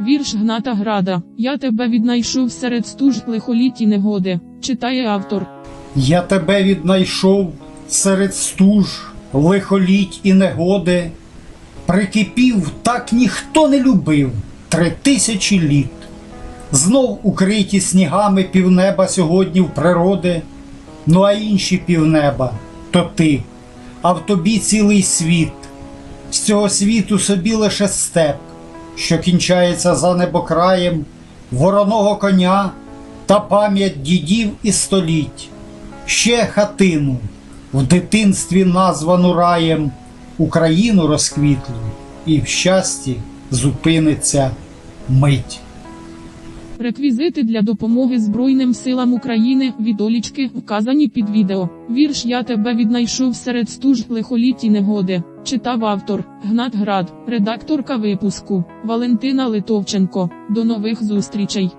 Вірш Гната Града. Я тебе віднайшов серед стуж лихоліть і негоди. Читає автор. Я тебе віднайшов серед стуж, лихоліть і негоди. Прикипів так ніхто не любив три тисячі літ. Знов укриті снігами півнеба сьогодні в природи, ну а інші півнеба то ти, а в тобі цілий світ. З цього світу собі лише степ, що кінчається за небокраєм, вороного коня та пам'ять дідів і століть. Ще хатину, в дитинстві названу раєм, Україну розквітлу, і в щасті зупиниться мить. Реквізити для допомоги Збройним силам України відолічки вказані під відео. Вірш Я тебе віднайшов серед стуж лихоліті негоди. Читав автор Гнат Град, редакторка випуску Валентина Литовченко. До нових зустрічей.